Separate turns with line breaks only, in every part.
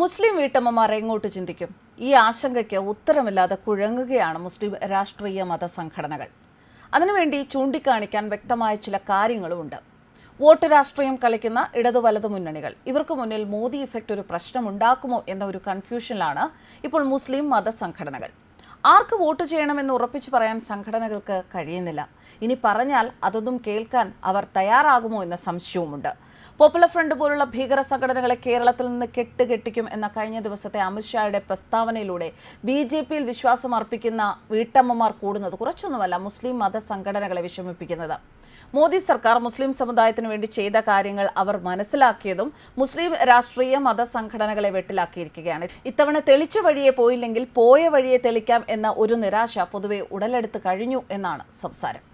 മുസ്ലിം വീട്ടമ്മമാർ എങ്ങോട്ട് ചിന്തിക്കും? ഈ ആശങ്കയ്ക്ക് ഉത്തരമില്ലാതെ കുഴങ്ങുകയാണ് മുസ്ലിം രാഷ്ട്രീയ മത സംഘടനകൾ. അതിനുവേണ്ടി ചൂണ്ടിക്കാണിക്കാൻ വ്യക്തമായ ചില കാര്യങ്ങളുമുണ്ട്. വോട്ട് രാഷ്ട്രീയം കളിക്കുന്ന ഇടതു വലതു മുന്നണികൾ. ഇവർക്ക് മുന്നിൽ മോദി ഇഫക്റ്റ് ഒരു പ്രശ്നമുണ്ടാക്കുമോ എന്ന ഒരു കൺഫ്യൂഷനിലാണ് ഇപ്പോൾ മുസ്ലിം മത സംഘടനകൾ. ആർക്ക് വോട്ട് ചെയ്യണമെന്ന് ഉറപ്പിച്ചു പറയാൻ സംഘടനകൾക്ക് കഴിയുന്നില്ല. ഇനി പറഞ്ഞാൽ അതൊന്നും കേൾക്കാൻ അവർ തയ്യാറാകുമോ എന്ന സംശയവുമുണ്ട്. പോപ്പുലർ ഫ്രണ്ട് പോലുള്ള ഭീകര സംഘടനകളെ കേരളത്തിൽ നിന്ന് കെട്ടുകെട്ടിക്കും എന്ന കഴിഞ്ഞ ദിവസത്തെ അമിത്ഷായുടെ പ്രസ്താവനയിലൂടെ ബി ജെ പിയിൽ വിശ്വാസം അർപ്പിക്കുന്ന വീട്ടമ്മമാർ കൂടുന്നത് കുറച്ചൊന്നുമല്ല മുസ്ലിം മത സംഘടനകളെ വിഷമിപ്പിക്കുന്നത്. മോദി സർക്കാർ മുസ്ലിം സമുദായത്തിന് വേണ്ടി ചെയ്ത കാര്യങ്ങൾ അവർ മനസ്സിലാക്കിയതും മുസ്ലിം രാഷ്ട്രീയ മത സംഘടനകളെ വെട്ടിലാക്കിയിരിക്കുകയാണ്. ഇത്തവണ തെളിച്ച വഴിയെ പോയില്ലെങ്കിൽ പോയ വഴിയെ തെളിക്കാം എന്ന ഒരു നിരാശ പൊതുവെ ഉടലെടുത്ത് കഴിഞ്ഞു എന്നാണ് സംസാരം.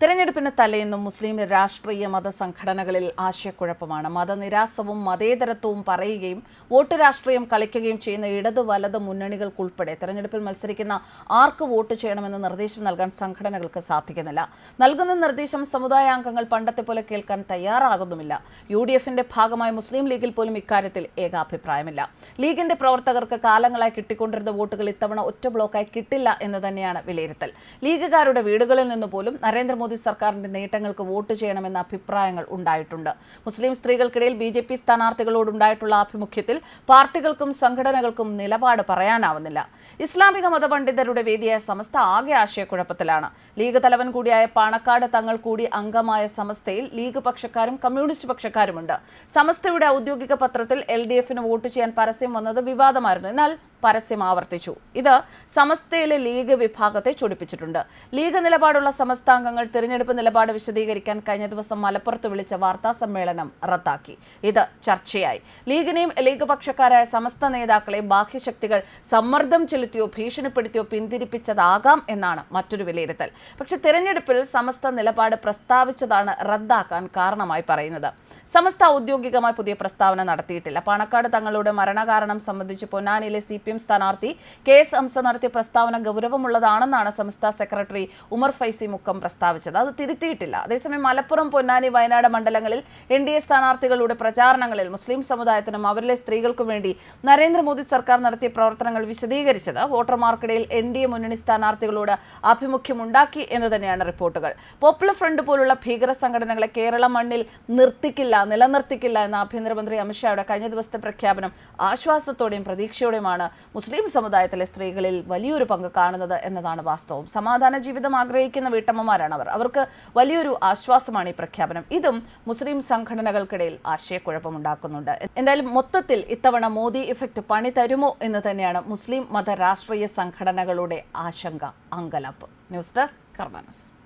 തെരഞ്ഞെടുപ്പിന് തലേന്നും മുസ്ലിം രാഷ്ട്രീയ മതസംഘടനകളിൽ ആശയക്കുഴപ്പമാണ്. മതനിരാസവും മതേതരത്വവും പറയുകയും വോട്ട് രാഷ്ട്രീയം കളിക്കുകയും ചെയ്യുന്ന ഇടത് വലത് മുന്നണികൾക്കുൾപ്പെടെ തെരഞ്ഞെടുപ്പിൽ മത്സരിക്കുന്ന ആർക്ക് വോട്ട് ചെയ്യണമെന്ന് നിർദ്ദേശം നൽകാൻ സംഘടനകൾക്ക് സാധിക്കുന്നില്ല. നൽകുന്ന നിർദ്ദേശം സമുദായാംഗങ്ങൾ പണ്ടത്തെ പോലെ കേൾക്കാൻ തയ്യാറാകുന്നുമില്ല. യു ഡി എഫിന്റെ ഭാഗമായ മുസ്ലിം ലീഗിൽ പോലും ഇക്കാര്യത്തിൽ ഏകാഭിപ്രായമില്ല. ലീഗിന്റെ പ്രവർത്തകർക്ക് കാലങ്ങളായി കിട്ടിക്കൊണ്ടിരുന്ന വോട്ടുകൾ ഇത്തവണ ഒറ്റ ബ്ലോക്കായി കിട്ടില്ല എന്ന് തന്നെയാണ് വിലയിരുത്തൽ. ലീഗുകാരുടെ വീടുകളിൽ നിന്ന് പോലും നരേന്ദ്രമോദി സർക്കാരിന്റെ നേട്ടങ്ങൾക്ക് വോട്ട് ചെയ്യണമെന്ന അഭിപ്രായങ്ങൾ ഉണ്ടായിട്ടുണ്ട്. മുസ്ലിം സ്ത്രീകൾക്കിടയിൽ ബി ജെ പി സ്ഥാനാർത്ഥികളോടുണ്ടായിട്ടുള്ള ആഭിമുഖ്യത്തിൽ പാർട്ടികൾക്കും സംഘടനകൾക്കും നിലപാട് പറയാനാവുന്നില്ല. ഇസ്ലാമിക മതപണ്ഡിതരുടെ വേദിയായ സമസ്ത ആകെ ആശയക്കുഴപ്പത്തിലാണ്. ലീഗ് തലവൻ കൂടിയായ പാണക്കാട് തങ്ങൾ കൂടി അംഗമായ സമസ്തയിൽ ലീഗ് പക്ഷക്കാരും കമ്മ്യൂണിസ്റ്റ് പക്ഷക്കാരുമുണ്ട്. സമസ്തയുടെ ഔദ്യോഗിക പത്രത്തിൽ എൽ ഡി എഫിന് വോട്ട് ചെയ്യാൻ പരസ്യം വന്നത് വിവാദമായിരുന്നു. എന്നാൽ പരസ്യം ആവർത്തിച്ചു ഇത് സമസ്തയിലെ ലീഗ് വിഭാഗത്തെ ചൊടിപ്പിച്ചിട്ടുണ്ട്. ലീഗ് നിലപാടുള്ള സമസ്താംഗങ്ങൾ തിരഞ്ഞെടുപ്പ് നിലപാട് വിശദീകരിക്കാൻ കഴിഞ്ഞ ദിവസം മലപ്പുറത്ത് വിളിച്ച വാർത്താ സമ്മേളനം റദ്ദാക്കി. ഇത് ചർച്ചയായി. ലീഗിനെയും ലീഗ് പക്ഷക്കാരായ സമസ്ത നേതാക്കളെ ബാഹ്യശക്തികൾ സമ്മർദ്ദം ചെലുത്തിയോ ഭീഷണിപ്പെടുത്തിയോ പിന്തിരിപ്പിച്ചതാകാം എന്നാണ് മറ്റൊരു വിലയിരുത്തൽ. പക്ഷെ തിരഞ്ഞെടുപ്പിൽ സമസ്ത നിലപാട് പ്രസ്താവിച്ചതാണ് റദ്ദാക്കാൻ കാരണമായി പറയുന്നത്. സമസ്ത ഔദ്യോഗികമായി പുതിയ പ്രസ്താവന നടത്തിയിട്ടില്ല. പാണക്കാട് തങ്ങളുടെ മരണകാരണം സംബന്ധിച്ച് പൊന്നാനിയിലെ സി പി എം സ്ഥാനാർത്ഥി കെ എസ് ഹംസ നടത്തിയ പ്രസ്താവന ഗൗരവമുള്ളതാണെന്നാണ് സംസ്ഥാന സെക്രട്ടറി ഉമർ ഫൈസി മുക്കം പ്രസ്താവിച്ചത്. അത് തിരുത്തിയിട്ടില്ല. അതേസമയം മലപ്പുറം പൊന്നാനി വയനാട് മണ്ഡലങ്ങളിൽ എൻ ഡി എ സ്ഥാനാർത്ഥികളുടെ പ്രചാരണങ്ങളിൽ മുസ്ലിം സമുദായത്തിനും അവരിലെ സ്ത്രീകൾക്കും വേണ്ടി നരേന്ദ്രമോദി സർക്കാർ നടത്തിയ പ്രവർത്തനങ്ങൾ വിശദീകരിച്ചത് വോട്ടർമാർക്കിടയിൽ എൻ ഡി എ മുന്നണി സ്ഥാനാർത്ഥികളോട് ആഭിമുഖ്യമുണ്ടാക്കി എന്ന് തന്നെയാണ് റിപ്പോർട്ടുകൾ. പോപ്പുലർ ഫ്രണ്ട് പോലുള്ള ഭീകര സംഘടനകളെ കേരള മണ്ണിൽ നിർത്തിക്കില്ല നിലനിർത്തിക്കില്ല എന്ന ആഭ്യന്തരമന്ത്രി അമിത്ഷായുടെ കഴിഞ്ഞ ദിവസത്തെ പ്രഖ്യാപനം ആശ്വാസത്തോടെയും പ്രതീക്ഷയോടെയുമാണ് മുസ്ലിം സമുദായത്തിലെ സ്ത്രീകളിൽ വലിയൊരു പങ്ക് കാണുന്നത് എന്നതാണ് വാസ്തവം. സമാധാന ജീവിതം ആഗ്രഹിക്കുന്ന വീട്ടമ്മമാരാണ് അവർ. അവർക്ക് വലിയൊരു ആശ്വാസമാണ് ഈ പ്രഖ്യാപനം. ഇതും മുസ്ലിം സംഘടനകൾക്കിടയിൽ ആശയക്കുഴപ്പമുണ്ടാക്കുന്നുണ്ട്. എന്തായാലും മൊത്തത്തിൽ ഇത്തവണ മോദി ഇഫക്റ്റ് പണി തരുമോ എന്ന് തന്നെയാണ് മുസ്ലിം മത രാഷ്ട്രീയ സംഘടനകളുടെ ആശങ്ക അങ്കലപ്പ്. News desk കർമാനസ്